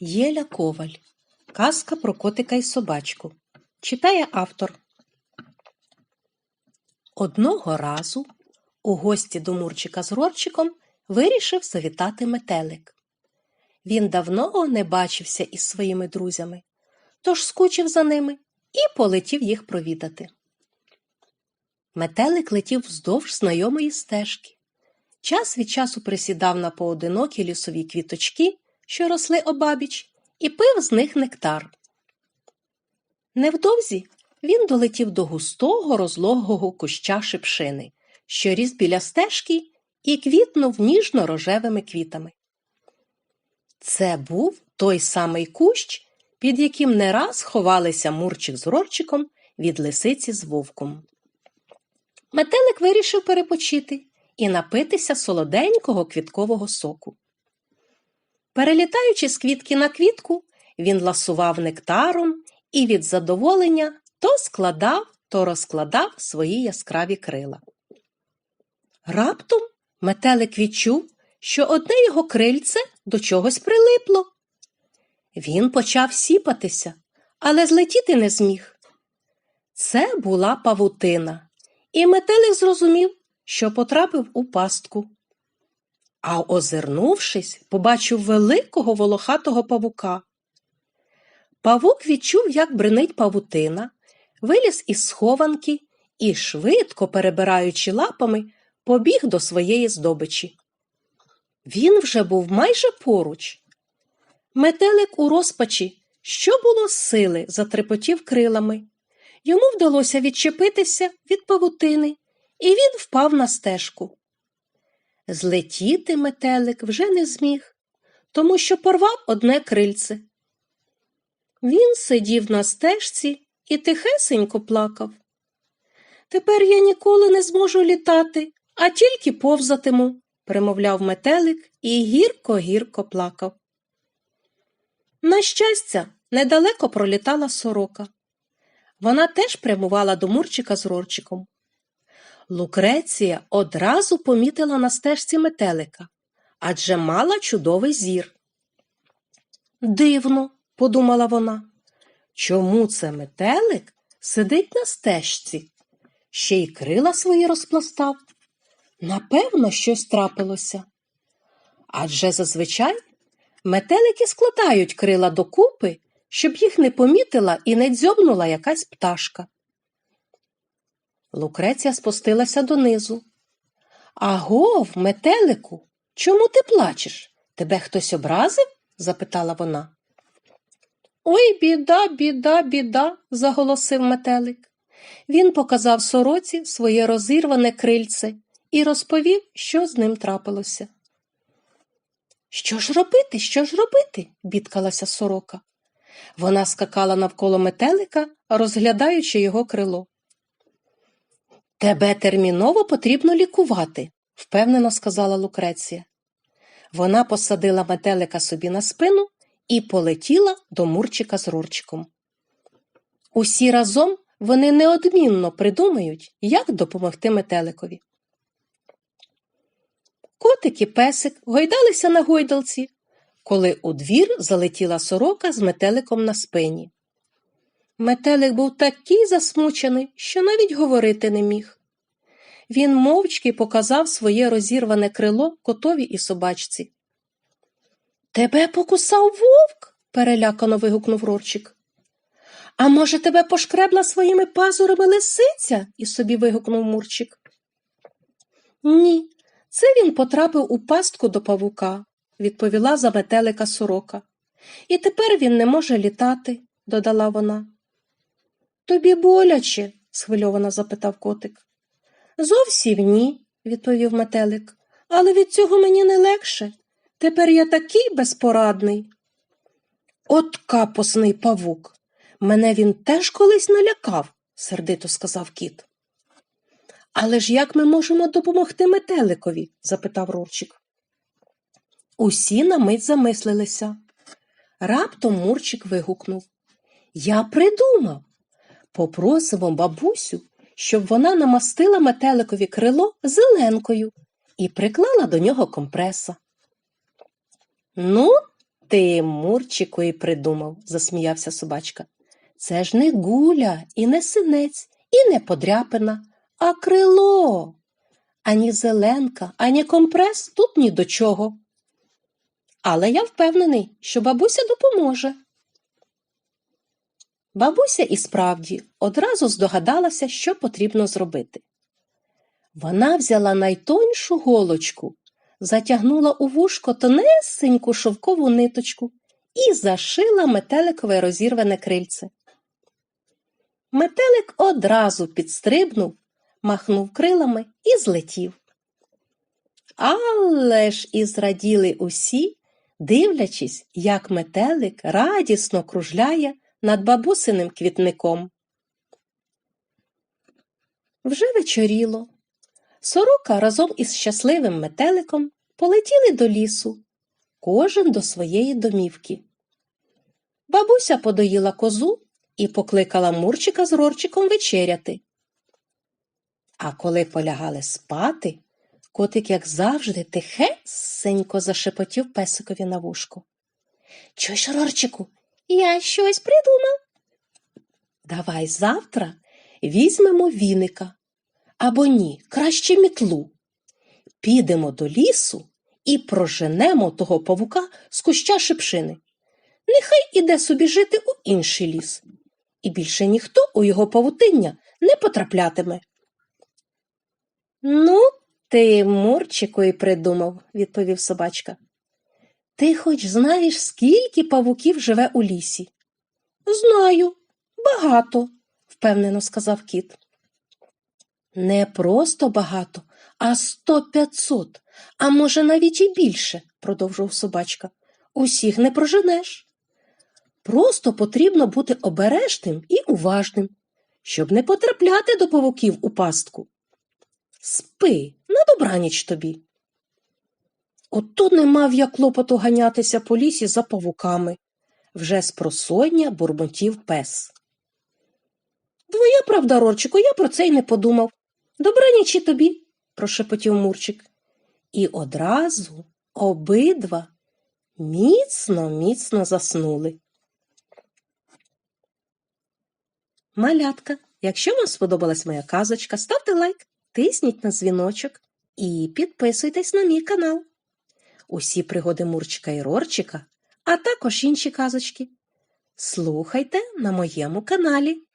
Єля Коваль. Казка про котика і собачку. Читає автор. Одного разу у гості до Мурчика з Рорчиком вирішив завітати метелик. Він давно не бачився із своїми друзями, тож скучив за ними і полетів їх провідати. Метелик летів вздовж знайомої стежки. Час від часу присідав на поодинокі лісові квіточки, що росли обабіч, і пив з них нектар. Невдовзі він долетів до густого розлогого куща шипшини, що ріс біля стежки і квітнув ніжно-рожевими квітами. Це був той самий кущ, під яким не раз ховалися Мурчик з Рорчиком від лисиці з вовком. Метелик вирішив перепочити і напитися солоденького квіткового соку. Перелітаючи з квітки на квітку, він ласував нектаром і від задоволення то складав, то розкладав свої яскраві крила. Раптом метелик відчув, що одне його крильце до чогось прилипло. Він почав сіпатися, але злетіти не зміг. Це була павутина, і метелик зрозумів, що потрапив у пастку. А озирнувшись, побачив великого волохатого павука. Павук відчув, як бринить павутина, виліз із схованки і, швидко перебираючи лапами, побіг до своєї здобичі. Він вже був майже поруч. Метелик у розпачі, що було з сили, затрепотів крилами. Йому вдалося відчепитися від павутини, і він впав на стежку. Злетіти метелик вже не зміг, тому що порвав одне крильце. Він сидів на стежці і тихесенько плакав. Тепер я ніколи не зможу літати, а тільки повзатиму, примовляв метелик і гірко-гірко плакав. На щастя, недалеко пролітала сорока. Вона теж прямувала до Мурчика з Рорчиком. Лукреція одразу помітила на стежці метелика, адже мала чудовий зір. Дивно, подумала вона, чому це метелик сидить на стежці, ще й крила свої розпластав? Напевно, щось трапилося. Адже зазвичай метелики складають крила докупи, щоб їх не помітила і не дзьобнула якась пташка. Лукреція спустилася донизу. Агов, метелику, чому ти плачеш? Тебе хтось образив? запитала вона. Ой, біда, біда, біда, заголосив метелик. Він показав сороці своє розірване крильце і розповів, що з ним трапилося. Що ж робити, що ж робити? бідкалася сорока. Вона скакала навколо метелика, розглядаючи його крило. Тебе терміново потрібно лікувати, впевнено сказала Лукреція. Вона посадила метелика собі на спину і полетіла до Мурчика з Рурчиком. Усі разом вони неодмінно придумають, як допомогти метеликові. Котик і песик гойдалися на гойдалці, коли у двір залетіла сорока з метеликом на спині. Метелик був такий засмучений, що навіть говорити не міг. Він мовчки показав своє розірване крило котові і собачці. Тебе покусав вовк? перелякано вигукнув Рорчик. А може, тебе пошкребла своїми пазурами лисиця? і собі вигукнув Мурчик. Ні, це він потрапив у пастку до павука, відповіла за метелика сорока. І тепер він не може літати, додала вона. Тобі боляче? схвильовано запитав котик. Зовсім ні, відповів метелик, але від цього мені не легше. Тепер я такий безпорадний. От капосний павук. Мене він теж колись налякав, сердито сказав кіт. Але ж як ми можемо допомогти метеликові? запитав Рурчик. Усі на мить замислилися. Раптом Мурчик вигукнув Я придумав. Попросимо бабусю, щоб вона намастила метеликові крило зеленкою і приклала до нього компреса. Ну, ти, Мурчику, і придумав, засміявся собачка. Це ж не гуля, і не синець, і не подряпина, а крило. Ані зеленка, ані компрес тут ні до чого. Але я впевнений, що бабуся допоможе. Бабуся і справді одразу здогадалася, що потрібно зробити. Вона взяла найтоншу голочку, затягнула у вушко тонесеньку шовкову ниточку і зашила метеликове розірване крильце. Метелик одразу підстрибнув, махнув крилами і злетів. Але ж і зраділи усі, дивлячись, як метелик радісно кружляє над бабусиним квітником. Вже вечоріло. Сорока разом із щасливим метеликом полетіли до лісу, кожен до своєї домівки. Бабуся подоїла козу і покликала Мурчика з Рорчиком вечеряти. А коли полягали спати, котик, як завжди, тихесенько зашепотів песикові на вушко. Чуєш, Рорчику, я щось придумав. Давай завтра візьмемо віника. Або ні, краще мітлу. Підемо до лісу і проженемо того павука з куща шипшини. Нехай іде собі жити у інший ліс, і більше ніхто у його павутиння не потраплятиме. Ну, ти, Мурчику, і придумав, відповів собачка. Ти хоч знаєш, скільки павуків живе у лісі? Знаю, багато, впевнено сказав кіт. Не просто багато, а сто п'ятсот, а може навіть і більше, продовжував собачка. Усіх не проженеш. Просто потрібно бути обережним і уважним, щоб не потрапляти до павуків у пастку. Спи, на добраніч тобі. Ото не мав я клопоту ганятися по лісі за павуками, вже з просоння бурмотів пес. Твоя правда, Рорчику, я про це й не подумав. Добраніч і тобі, прошепотів Мурчик. І одразу обидва міцно, міцно заснули. Малятка, якщо вам сподобалась моя казочка, ставте лайк, тисніть на дзвіночок і підписуйтесь на мій канал. Усі пригоди Мурчика і Рорчика, а також інші казочки. Слухайте на моєму каналі.